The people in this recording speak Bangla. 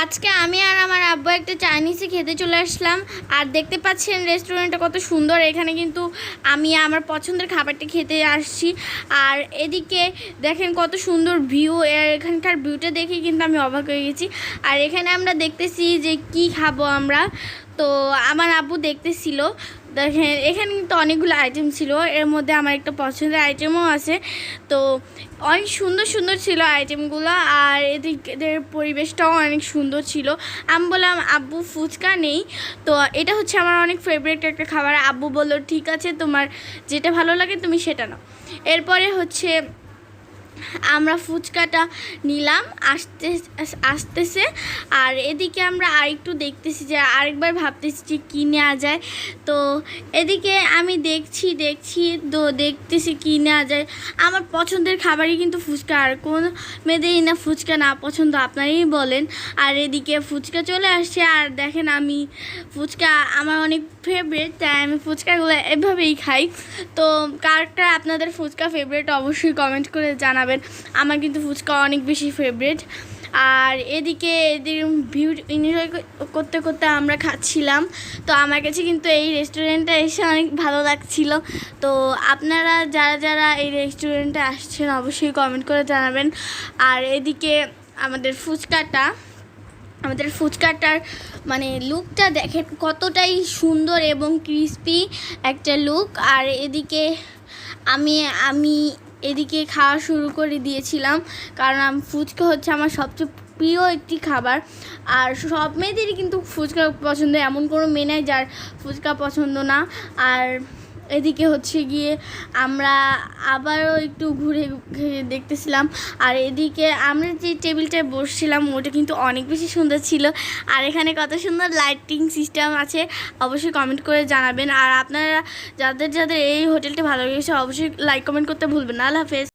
আজকে আমি আর আমার আব্বু একটা চাইনিজে খেতে চলে আসলাম। আর দেখতে পাচ্ছেন রেস্টুরেন্টটা কত সুন্দর। এখানে কিন্তু আমি আমার পছন্দের খাবারটি খেতে আসছি। আর এদিকে দেখেন কত সুন্দর ভিউ এখানকার ভিউটা দেখে কিন্তু আমি অবাক হয়ে গেছি। আর এখানে আমরা দেখতেছি যে কি খাব আমরা। তো আমার আব্বু দেখতেছিল। দেখেন, এখানে কিন্তু অনেকগুলো আইটেম ছিল। এর মধ্যে আমার একটা পছন্দের আইটেমও আছে। তো অনেক সুন্দর সুন্দর ছিল আইটেমগুলো আর এদের পরিবেশটাও অনেক সুন্দর ছিল। আমি বললাম, আব্বু, ফুচকা নেই। তো এটা হচ্ছে আমার অনেক ফেভারিট একটা খাবার। আব্বু বলল, ঠিক আছে, তোমার যেটা ভালো লাগে তুমি সেটা নাও। এরপরে হচ্ছে আমরা ফুচকাটা নিলাম, আসতে, আসতেছে। আর এদিকে আমরা আরেকটু দেখতেছি যে, আরেকবার ভাবতেছি যে কী নেওয়া যায়। তো এদিকে আমি দেখছি দেখছি, তো দেখতেছি কী নেওয়া যায়। আমার পছন্দের খাবারই কিন্তু ফুচকা, আর কোন মেয়েদেরই না ফুচকা না পছন্দ, আপনারই বলেন। আর এদিকে ফুচকা চলে আসছে, আর দেখেন আমি ফুচকা, আমার অনেক ফেভারিট তাই আমি ফুচকাগুলো এভাবেই খাই। তো কারটা আপনাদের ফুচকা ফেভারিট অবশ্যই কমেন্ট করে জানাবেন আমার কিন্তু ফুচকা অনেক বেশি ফেভারিট আর এদিকে এদের ভিউ এনজয় করতে করতে আমরা খাচ্ছিলাম। তো আমার কাছে কিন্তু এই রেস্টুরেন্টটা এসে অনেক ভালো লাগছিল। তো আপনারা যারা যারা এই রেস্টুরেন্টে আসছেন অবশ্যই কমেন্ট করে জানাবেন। আর এদিকে আমাদের ফুচকাটা, আমাদের ফুচকাটার মানে লুকটা দেখেন কতটাই সুন্দর এবং ক্রিস্পি একটা লুক আর এদিকে আমি আমি এদিকে খাওয়া শুরু করে দিয়েছিলাম। কারণ ফুচকা হচ্ছে আমার সবচেয়ে প্রিয় একটি খাবার। আর সব মেয়েদেরই কিন্তু ফুচকা পছন্দ, এমন কোনো মেয়ে নেই যার ফুচকা পছন্দ না। আর এদিকে হচ্ছে গিয়ে আমরা আবারও একটু ঘুরে ঘুরে দেখতেছিলাম। আর এদিকে আমরা যে টেবিলটায় বসছিলাম, ওটা কিন্তু অনেক বেশি সুন্দর ছিল। আর এখানে কত সুন্দর লাইটিং সিস্টেম আছে, অবশ্যই কমেন্ট করে জানাবেন। আর আপনারা যাদের যাদের এই হোটেলটা ভালো লেগেছে, অবশ্যই লাইক কমেন্ট করতে ভুলবেন না। আল্লাহ হাফেজ।